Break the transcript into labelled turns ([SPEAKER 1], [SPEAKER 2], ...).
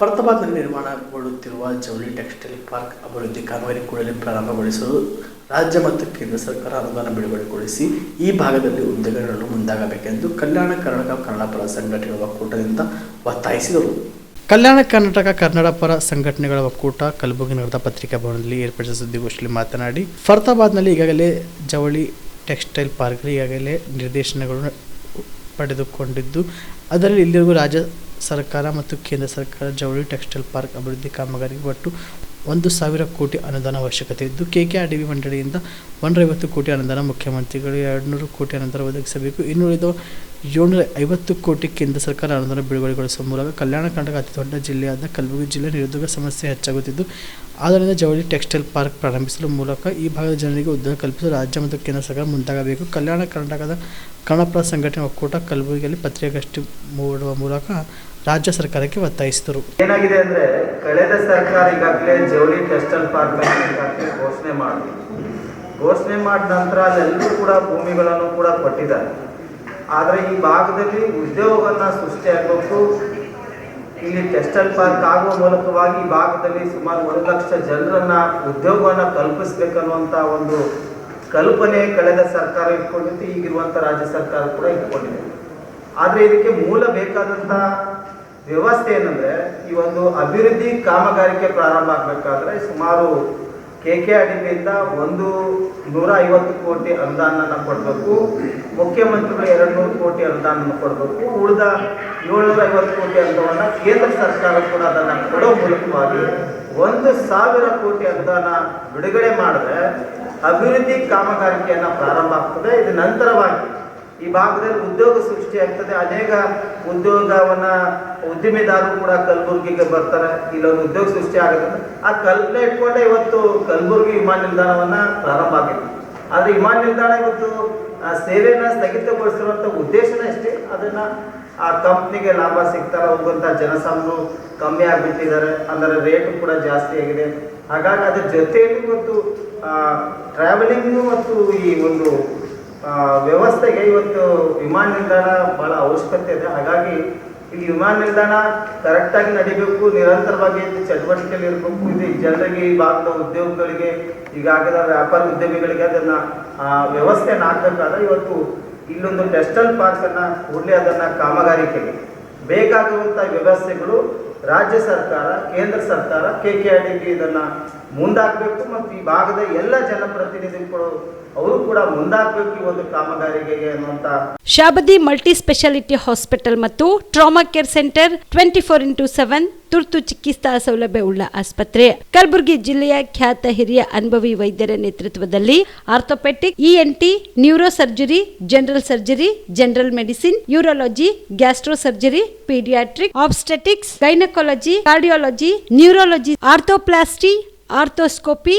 [SPEAKER 1] ಫರದಾಬಾದ್ನಲ್ಲಿ ನಿರ್ಮಾಣಗೊಳ್ಳುತ್ತಿರುವ ಜವಳಿ textile park ಅಭಿವೃದ್ಧಿ ಕಾಮಗಾರಿ ಕೂಡಲೇ ಪ್ರಾರಂಭಗೊಳಿಸಲು ರಾಜ್ಯ ಮತ್ತು ಕೇಂದ್ರ ಸರ್ಕಾರ ಅನುದಾನ ಬಿಡುಗಡೆಗೊಳಿಸಿ ಈ ಭಾಗದಲ್ಲಿ ಉದ್ಯೋಗಗಳನ್ನು ಮುಂದಾಗಬೇಕೆಂದು ಕಲ್ಯಾಣ ಕರ್ನಾಟಕ ಕನ್ನಡ ಪರ ಸಂಘಟನೆಗಳ ಒಕ್ಕೂಟದಿಂದ ಒತ್ತಾಯಿಸಿದರು. ಕಲ್ಯಾಣ ಕರ್ನಾಟಕ ಕನ್ನಡ ಪರ ಸಂಘಟನೆಗಳ ಒಕ್ಕೂಟ ಕಲಬುರಗಿ ನಗರದ ಪತ್ರಿಕಾ ಭವನದಲ್ಲಿ ಏರ್ಪಡಿಸಿದ ಸುದ್ದಿಗೋಷ್ಠಿಯಲ್ಲಿ ಮಾತನಾಡಿ ಫರದಾಬಾದ್ನಲ್ಲಿ ಈಗಾಗಲೇ ಜವಳಿ ಟೆಕ್ಸ್ಟೈಲ್ ಪಾರ್ಕ್ ಈಗಾಗಲೇ ನಿರ್ದೇಶನಗಳನ್ನು ಪಡೆದುಕೊಂಡಿದ್ದು, ಅದರಲ್ಲಿ ಇಲ್ಲಿವರೆಗೂ ರಾಜ್ಯ ಸರ್ಕಾರ ಮತ್ತು ಕೇಂದ್ರ ಸರ್ಕಾರ ಜವಳಿ ಟೆಕ್ಸ್ಟೈಲ್ ಪಾರ್ಕ್ ಅಭಿವೃದ್ಧಿ ಕಾಮಗಾರಿಗೆ ಒಟ್ಟು ಒಂದು ಸಾವಿರ ಕೋಟಿ ಅನುದಾನ ಅವಶ್ಯಕತೆ ಇದ್ದು K K R D V ಮಂಡಳಿಯಿಂದ ಒಂದೈವತ್ತು ಕೋಟಿ ಅನುದಾನ ಮುಖ್ಯಮಂತ್ರಿಗಳು ಎರಡುನೂರು ಕೋಟಿ ಅನುದಾನ ಒದಗಿಸಬೇಕು. ಇನ್ನುಳಿದ ಏಳ್ನೂರ ಐವತ್ತು ಕೋಟಿ ಕೇಂದ್ರ ಸರ್ಕಾರ ಅನುದಾನ ಬಿಡುಗಡೆಗೊಳಿಸುವ ಮೂಲಕ ಕಲ್ಯಾಣ ಕರ್ನಾಟಕ ಅತಿ ದೊಡ್ಡ ಜಿಲ್ಲೆಯಾದ ಕಲಬುರಗಿ ಜಿಲ್ಲೆ ನಿರುದ್ಯೋಗ ಸಮಸ್ಯೆ ಹೆಚ್ಚಾಗುತ್ತಿದ್ದು ಆದ್ದರಿಂದ ಜವಳಿ ಟೆಕ್ಸ್ಟೈಲ್ ಪಾರ್ಕ್ ಪ್ರಾರಂಭಿಸಲು ಮೂಲಕ ಈ ಭಾಗದ ಜನರಿಗೆ ಉದ್ಯೋಗ ಕಲ್ಪಿಸಲು ರಾಜ್ಯ ಮತ್ತು ಕೇಂದ್ರ ಸರ್ಕಾರ ಮುಂದಾಗಬೇಕು. ಕಲ್ಯಾಣ ಕರ್ನಾಟಕದ ಕನ್ನಡಪರ ಸಂಘಟನೆ ಒಕ್ಕೂಟ ಕಲಬುರಗಿಯಲ್ಲಿ ಪತ್ರಿಕಾಗೋಷ್ಠಿ ಮೂಡುವ ಮೂಲಕ ರಾಜ್ಯ ಸರ್ಕಾರಕ್ಕೆ ಒತ್ತಾಯಿಸಿದರು.
[SPEAKER 2] ಏನಾಗಿದೆ ಅಂದ್ರೆ ಕಳೆದ ಸರ್ಕಾರ ಈಗಾಗಲೇ ಜವಳಿ ಟೆಸ್ಟಲ್ ಪಾರ್ಕ್ ಘೋಷಣೆ ಮಾಡಿದೆ ಘೋಷಣೆ ಮಾಡಿದ ನಂತರ ಅಲ್ಲೆಲ್ಲರೂ ಕೂಡ ಭೂಮಿಗಳನ್ನು ಕೂಡ ಕೊಟ್ಟಿದ್ದಾರೆ. ಆದರೆ ಈ ಭಾಗದಲ್ಲಿ ಉದ್ಯೋಗವನ್ನ ಸೃಷ್ಟಿಯಾಗಬೇಕು ಇಲ್ಲಿ ಟೆಕ್ಸ್ಟೈಲ್ ಪಾರ್ಕ್ ಆಗುವ ಮೂಲಕವಾಗಿ ಈ ಭಾಗದಲ್ಲಿ ಸುಮಾರು ಒಂದು ಲಕ್ಷ ಜನರನ್ನ ಉದ್ಯೋಗವನ್ನ ಕಲ್ಪಿಸ್ಬೇಕನ್ನುವಂತ ಒಂದು ಕಲ್ಪನೆ ಕಳೆದ ಸರ್ಕಾರ ಇಟ್ಕೊಂಡಿತ್ತು. ಈಗಿರುವಂತ ರಾಜ್ಯ ಸರ್ಕಾರ ಕೂಡ ಇಟ್ಕೊಂಡಿದೆ. ಆದ್ರೆ ಇದಕ್ಕೆ ಮೂಲ ಬೇಕಾದಂತ ವ್ಯವಸ್ಥೆ ಏನಂದ್ರೆ, ಈ ಒಂದು ಅಭಿವೃದ್ಧಿ ಕಾಮಗಾರಿಕೆ ಪ್ರಾರಂಭ ಆಗಬೇಕಾದ್ರೆ ಸುಮಾರು ಕೆ ಕೆ ಅಡಿಯಿಂದ ಒಂದು ನೂರ ಐವತ್ತು ಕೋಟಿ ಅನುದಾನನ ಕೊಡಬೇಕು. ಮುಖ್ಯಮಂತ್ರಿಗಳು ಎರಡು ನೂರು ಕೋಟಿ ಅನುದಾನ ಕೊಡಬೇಕು. ಉಳಿದ ಏಳ್ನೂರ ಐವತ್ತು ಕೋಟಿ ಅನುದಾನ ಕೇಂದ್ರ ಸರ್ಕಾರ ಕೂಡ ಅದನ್ನು ಕೊಡೋ ಮೂಲಕವಾಗಿ ಒಂದು ಸಾವಿರ ಕೋಟಿ ಅನುದಾನ ಬಿಡುಗಡೆ ಮಾಡಿದ್ರೆ ಅಭಿವೃದ್ಧಿ ಕಾಮಗಾರಿಕೆಯನ್ನ ಪ್ರಾರಂಭ ಆಗ್ತದೆ. ಇದು ನಂತರವಾಗಿ ಈ ಭಾಗದಲ್ಲಿ ಉದ್ಯೋಗ ಸೃಷ್ಟಿಯಾಗ್ತದೆ ಅನೇಕ ಉದ್ಯೋಗವನ್ನ ಉದ್ದಿಮೆದಾರರು ಕೂಡ ಕಲಬುರಗಿಗೆ ಬರ್ತಾರೆ. ಇಲ್ಲೊಂದು ಉದ್ಯೋಗ ಸೃಷ್ಟಿ ಆಗುತ್ತೆ. ಆ ಕಲ್ಪನೆ ಇಟ್ಕೊಂಡೆ ಇವತ್ತು ಕಲಬುರಗಿ ವಿಮಾನ ನಿಲ್ದಾಣವನ್ನ ಪ್ರಾರಂಭ ಆಗಿದೆ. ಆದ್ರೆ ವಿಮಾನ ನಿಲ್ದಾಣ ಇವತ್ತು ಸೇವೆಯನ್ನು ಸ್ಥಗಿತಗೊಳಿಸಿರುವಂತ ಉದ್ದೇಶನ ಅಷ್ಟೇ. ಅದನ್ನ ಆ ಕಂಪ್ನಿಗೆ ಲಾಭ ಸಿಗ್ತಾರ. ಹೋಗುವಂತ ಜನಸಾಮಾನ್ಯರು ಕಮ್ಮಿ ಆಗಿಬಿಟ್ಟಿದ್ದಾರೆ. ಅಂದರೆ ರೇಟ್ ಕೂಡ ಜಾಸ್ತಿ ಆಗಿದೆ. ಹಾಗಾಗಿ ಅದ್ರ ಜೊತೆಯಲ್ಲಿ ಇವತ್ತು ಟ್ರಾವೆಲಿಂಗ್ ಮತ್ತು ಈ ಒಂದು ವ್ಯವಸ್ಥೆಗೆ ಇವತ್ತು ವಿಮಾನ ನಿಲ್ದಾಣ ಬಹಳ ಅವಶ್ಯಕತೆ ಇದೆ. ಹಾಗಾಗಿ ಇಲ್ಲಿ ವಿಮಾನ ನಿಲ್ದಾಣ ಕರೆಕ್ಟಾಗಿ ನಡಿಬೇಕು ನಿರಂತರವಾಗಿ ಚಟುವಟಿಕೆಯಲ್ಲಿ ಇರಬೇಕು. ಇದು ಜನರಿಗೆ ಈ ಭಾಗದ ಉದ್ಯೋಗಗಳಿಗೆ ಈಗಾಗಲೇ ವ್ಯಾಪಾರ ಉದ್ಯಮಿಗಳಿಗೆ ಅದನ್ನ ಆ, ವ್ಯವಸ್ಥೆನ ಹಾಕಬೇಕಾದ್ರೆ ಇವತ್ತು ಇಲ್ಲೊಂದು ಟೆಸ್ಟಲ್ ಪಾರ್ಕ್ ಅನ್ನ ಕೂಡಲೇ ಅದನ್ನ ಕಾಮಗಾರಿಕೆಗೆ ಬೇಕಾಗುವಂತ ವ್ಯವಸ್ಥೆಗಳು ರಾಜ್ಯ ಸರ್ಕಾರ, ಕೇಂದ್ರ ಸರ್ಕಾರ ಕೆ ಕೆ ಇದನ್ನ ಮುಂದಾಗಬೇಕು ಮತ್ತು ಈ ಭಾಗದ ಎಲ್ಲ ಜನಪ್ರತಿನಿಧಿಗಳು ಅವರು ಕೂಡ ಒಂದು ಕಾಮಗಾರಿಗೆ
[SPEAKER 3] ಶಾಬದಿ ಮಲ್ಟಿ ಸ್ಪೆಷಾಲಿಟಿ ಹಾಸ್ಪಿಟಲ್ ಮತ್ತು trauma care centre twenty four into seven ತುರ್ತು ಚಿಕಿತ್ಸಾ ಸೌಲಭ್ಯ ಉಳ್ಳ ಆಸ್ಪತ್ರೆ. ಕಲಬುರಗಿ ಜಿಲ್ಲೆಯ ಖ್ಯಾತ ಹಿರಿಯ ಅನುಭವಿ ವೈದ್ಯರ ನೇತೃತ್ವದಲ್ಲಿ orthopaedic ENT neuro surgery general surgery, general medicine, urology gastro surgery paediatric, obstetrics, gynaecology, cardiology, neurology, arthroplasty, arthroscopy